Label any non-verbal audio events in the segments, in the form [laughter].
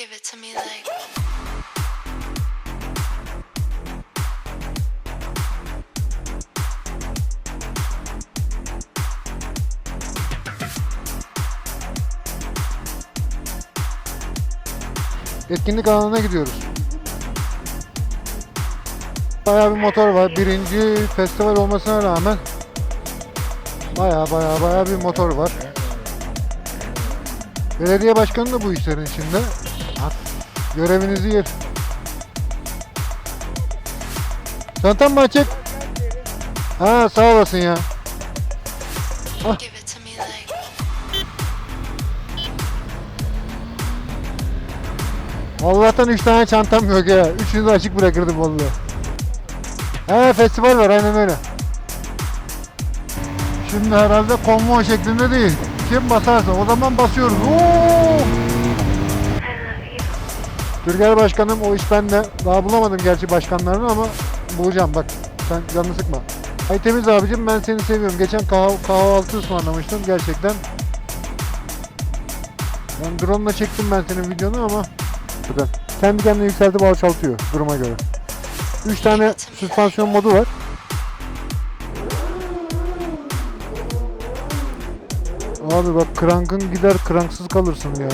Give it to me like. Etkinlik alanına gidiyoruz. Bayağı bir motor var. Birinci festival olmasına rağmen bayağı bayağı bayağı bir motor var. Belediye başkanı da bu işlerin içinde. Görevinizi yer. Çantam mı açık? Ha sağ olasın ya. Like. Allah'tan 3 tane çantam yok ya. Üçünü de açık bırakırdım vallahi. He festival var aynen öyle. Şimdi herhalde konvoy şeklinde değil. Kim basarsa o zaman basıyoruz. Oo! Türker Başkanım o iş bende. Daha bulamadım gerçi başkanlarını ama bulacağım bak. Sen canını sıkma. Ay temiz abicim ben seni seviyorum. Geçen kahv kahvaltı ısmarlamıştım gerçekten. Ben drone'la çektim ben senin videonu ama Buradan. Kendi kendine yükseltip alçaltıyor duruma göre. 3 tane süspansiyon modu var. Abi bak krankın gider kranksız kalırsın ya.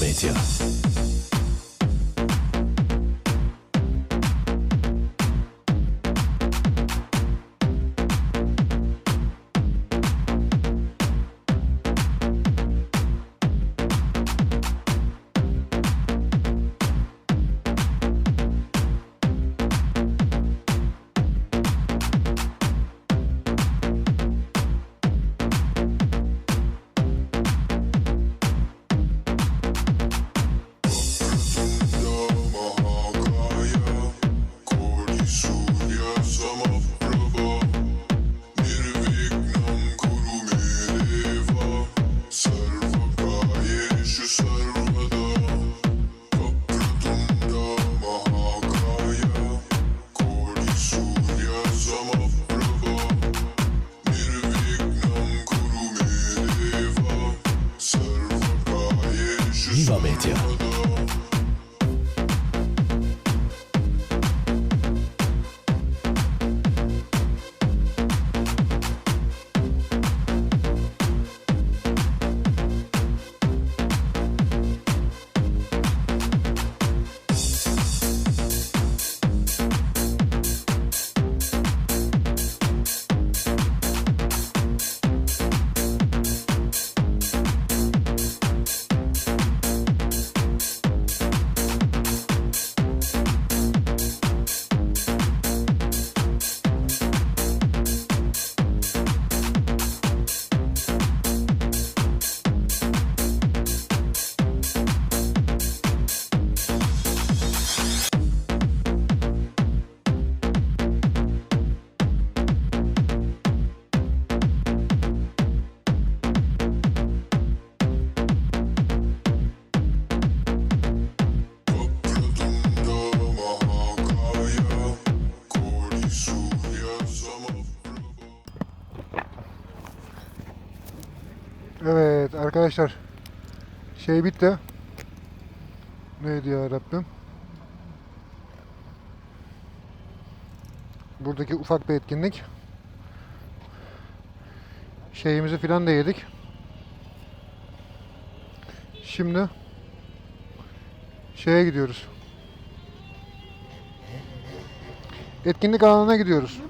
北京。Arkadaşlar şey bitti. Neydi ya Rabbim? Buradaki ufak bir etkinlik. Şeyimizi filan da yedik. Şimdi şeye gidiyoruz. Etkinlik alanına gidiyoruz.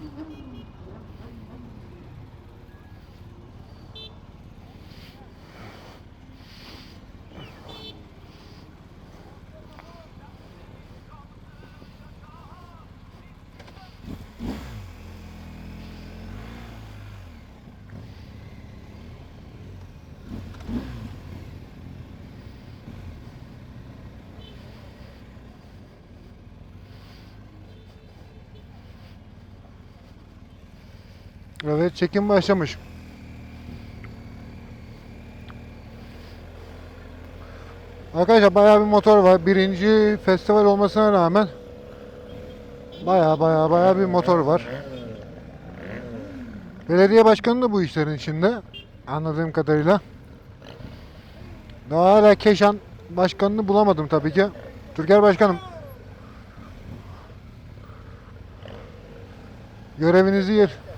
Evet çekim başlamış. Arkadaşlar bayağı bir motor var. Birinci festival olmasına rağmen bayağı bayağı bayağı bir motor var. Belediye başkanı da bu işlerin içinde. Anladığım kadarıyla. Daha hala Keşan başkanını bulamadım tabii ki. Türker başkanım. Görevinizi yer.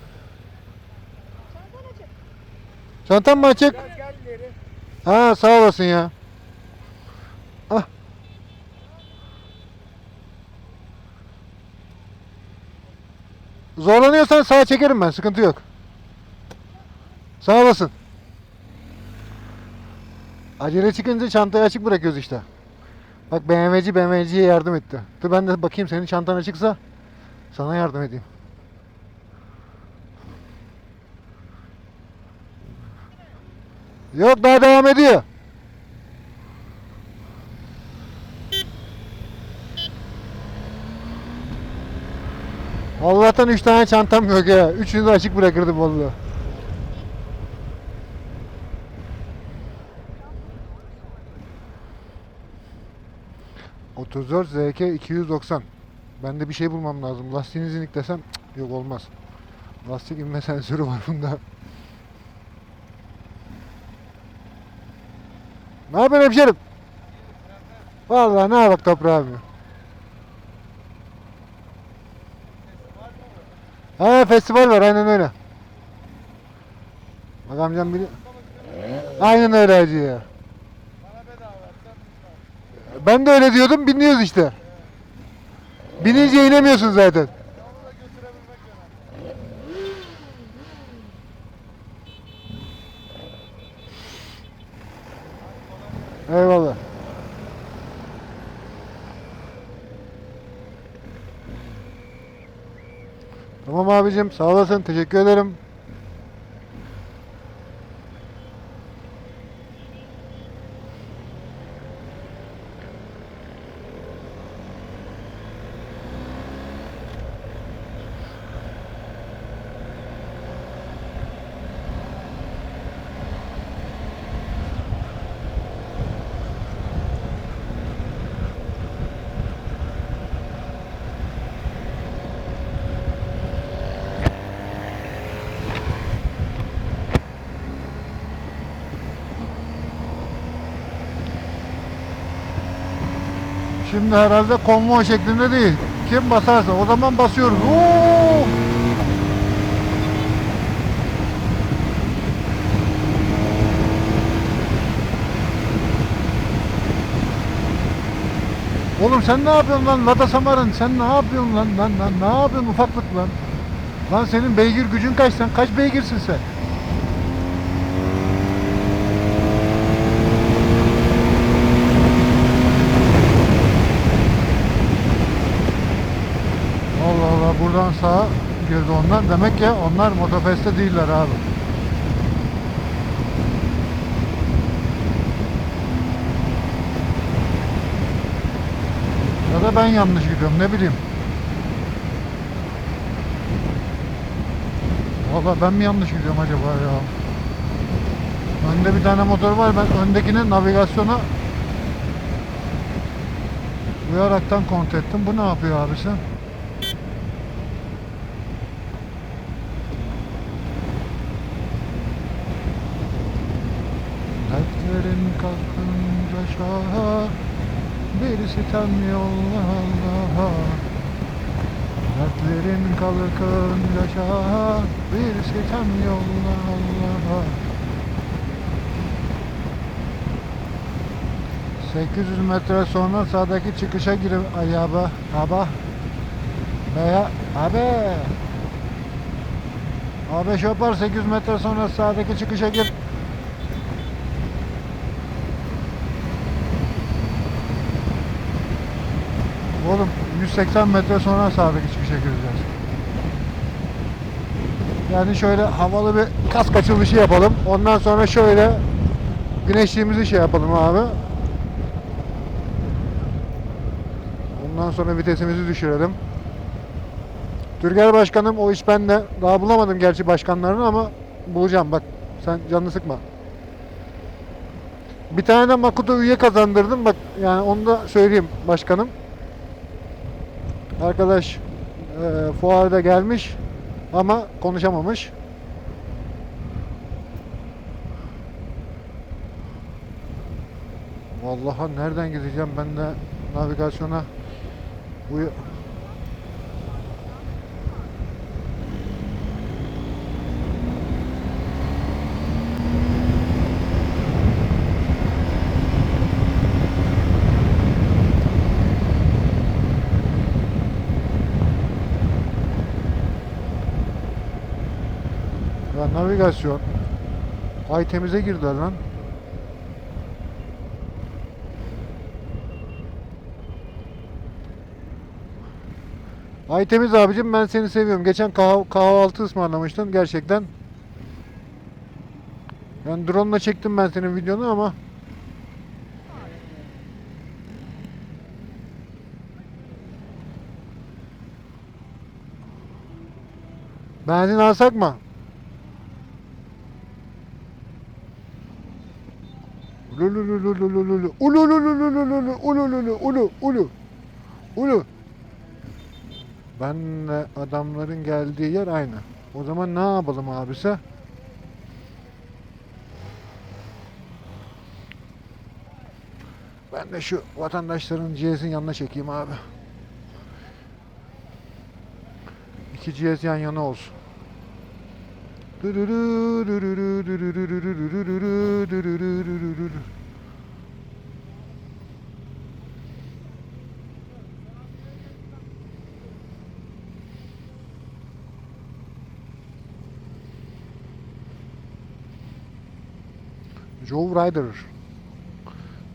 Çantam mı açık? Ha sağ olasın ya. Ah. Zorlanıyorsan sağa çekerim ben sıkıntı yok. Sağ olasın. Acele çıkınca çantayı açık bırakıyoruz işte. Bak BMW'ci BMW'ciye yardım etti. Dur ben de bakayım senin çantan açıksa sana yardım edeyim. Yok daha devam ediyor. Allah'tan 3 tane çantam yok ya. Üçünü de açık bırakırdım vallahi. ...34 ZK 290. Ben de bir şey bulmam lazım. Lastiğinizi iniklesem... cık, Yok olmaz. Lastik inme sensörü var bunda. Ne yapıyorsun hemşerim? Vallahi ne bak toprağım ya. Ha festival var aynen öyle. Bak amcam bili... Aynen öyle hacı ya. Ben de öyle diyordum biniyoruz işte. Binince inemiyorsun zaten. Eyvallah. Tamam abicim sağ olasın teşekkür ederim. Şimdi herhalde konvoy şeklinde değil. Kim basarsa o zaman basıyoruz. Oo! Oğlum sen ne yapıyorsun lan Lada Samar'ın? Sen ne yapıyorsun lan? Lan, lan ne yapıyorsun ufaklık lan? Lan senin beygir gücün kaç sen? Kaç beygirsin sen? Sağa girdi onlar. Demek ki onlar motofeste değiller abi. Ya da ben yanlış gidiyorum ne bileyim. Valla ben mi yanlış gidiyorum acaba ya? Önde bir tane motor var ben öndekini navigasyona uyaraktan kontrol ettim. Bu ne yapıyor abisi? Kalkınca şaha Bir sitem yolla Allah'a Dertlerin kalkınca şaha Bir sitem yolla Allah'a 800 metre sonra sağdaki çıkışa gir Ali abi. Abi. Veya abi. Abi şoför 800 metre sonra sağdaki çıkışa gir. Oğlum 180 metre sonra sağdaki çıkışa gireceğiz. Yani şöyle havalı bir kask açılışı yapalım. Ondan sonra şöyle güneşliğimizi şey yapalım abi. Ondan sonra vitesimizi düşürelim. Türker Başkanım o iş bende. Daha bulamadım gerçi başkanlarını ama bulacağım bak. Sen canını sıkma. Bir tane de Makuto üye kazandırdım. Bak yani onu da söyleyeyim başkanım. Arkadaş e, fuarda gelmiş ama konuşamamış. Vallahi nereden gideceğim ben de navigasyona uy Ya navigasyon. Ay temize girdiler lan. Ay temiz abicim ben seni seviyorum. Geçen kahv kahvaltı ısmarlamıştın gerçekten. Yani drone'la çektim ben senin videonu ama Benzin alsak mı? Ululululululu, ululululululu, ulululu, ulu, ulu, ulu. Benle adamların geldiği yer aynı. O zaman ne yapalım abise? Ben de şu vatandaşların cihazın yanına çekeyim abi. İki cihaz yan yana olsun. Joe Rider.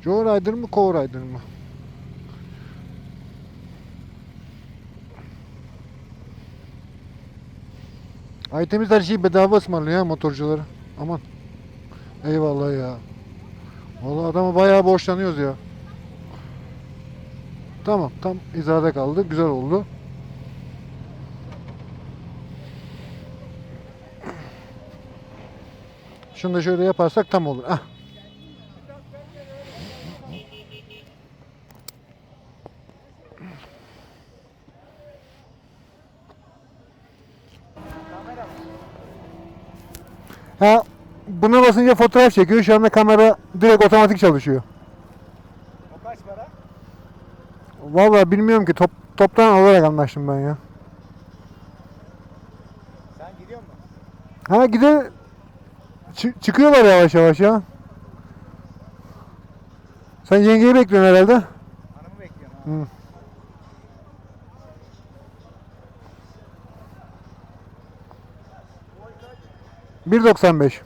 Joe Rider mı, Co Rider mı? Aytemiz her şeyi bedava ısmarlıyor ya motorcuları. Aman. Eyvallah ya. Vallahi adama bayağı borçlanıyoruz ya. Tamam, tam hizada kaldı. Güzel oldu. Şunu da şöyle yaparsak tam olur. Ah. Ha, buna basınca fotoğraf çekiyor. Şu anda kamera direkt otomatik çalışıyor. O kaç para? Vallahi bilmiyorum ki top toptan alarak anlaştım ben ya. Sen gidiyor musun? Ha gide Çı- çıkıyorlar yavaş yavaş ya. Sen yengeyi bekliyorsun herhalde. Hanımı bekliyorum ha. Hı. Boy kaç? 1.95.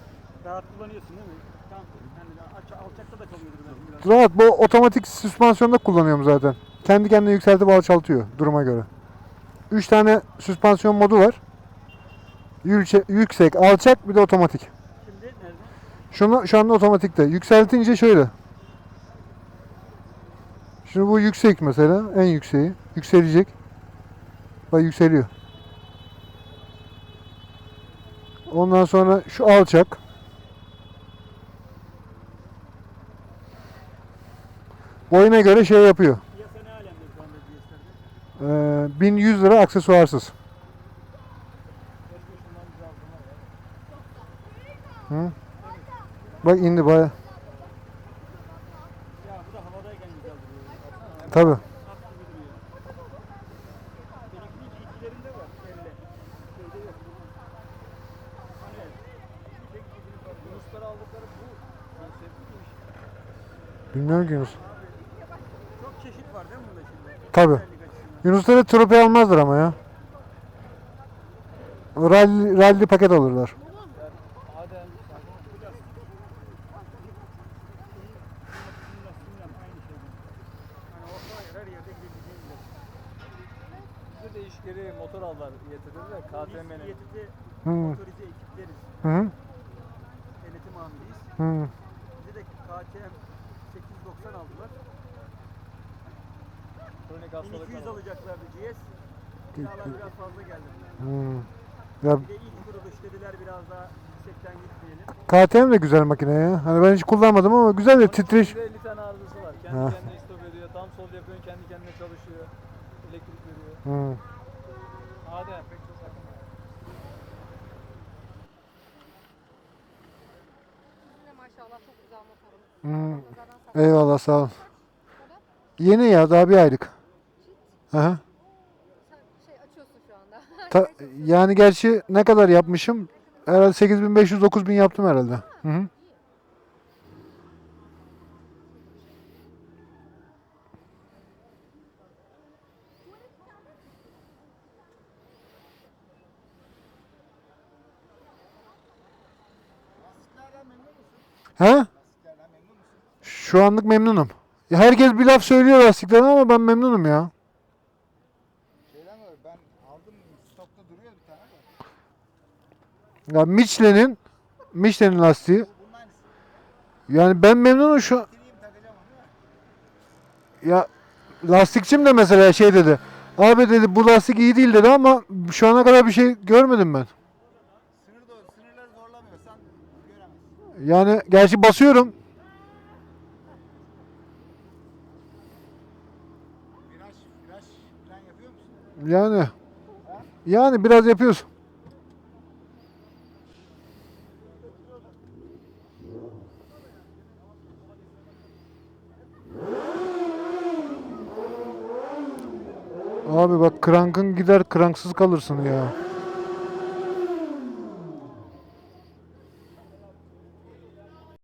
Rahat kullanıyorsun değil mi? Tamam. Yani alçakta da kalıyordur. Rahat bu otomatik süspansiyonda kullanıyorum zaten. Kendi kendine yükseltip alçaltıyor duruma göre. 3 tane süspansiyon modu var. Yüksek, alçak bir de otomatik. Şunu şu anda otomatikte. Yükseltince şöyle. Şimdi bu yüksek mesela en yükseği. Yükselecek. Bak yükseliyor. Ondan sonra şu alçak. Boyuna göre şey yapıyor. Ee, 1100 lira aksesuarsız. Bak indi baya. Tabi. Bilmiyorum ki Yunus. Çok çeşit var değil mi bunda şimdi? Tabi. Yunusları tropi almazlar ama ya. Rally, rally paket alırlar. Hı. motorize ekipleriz. Hı hı. Denetim amiriyiz. Hı. Bize de KTM 890 aldılar. Kronik 1200 hastalıklar. alacaklardı GS. Kiralar biraz fazla geldi. Hı. Ya Bir de ilk kuruluş dediler biraz daha yüksekten gitmeyelim. KTM de güzel makine ya. Hani ben hiç kullanmadım ama güzel de titreş. İçinde 50 tane arızası var. Kendi Ha. kendine stop ediyor. Tam sol yapıyorsun kendi kendine çalışıyor. Elektrik veriyor. Hı. Adem. Sizin de maşallah çok güzel sakın. Eyvallah sağ olun. Yeni ya daha bir aylık. Aha. Şey açıyorsun şu anda. Ta- [laughs] yani gerçi ne kadar yapmışım? Herhalde 8500 9000 yaptım herhalde. Hı hı. He? Şu anlık memnunum. Ya herkes bir laf söylüyor lastiklerden ama ben memnunum ya. Şeyden var ben aldım stokta duruyor bir tane de. Ya Michelin'in Michelin'in lastiği. Bunun aynısı. Yani ben memnunum şu Bitireyim takacağım onu ya. ya lastikçim de mesela şey dedi. Abi dedi bu lastik iyi değil dedi ama şu ana kadar bir şey görmedim ben. Sınır doğru, sınırları zorlamıyorsan göremezsin. Yani gerçi basıyorum. Viraj, viraj falan yapıyor musun? Yani yani biraz yapıyoruz. Abi bak krankın gider kranksız kalırsın ya.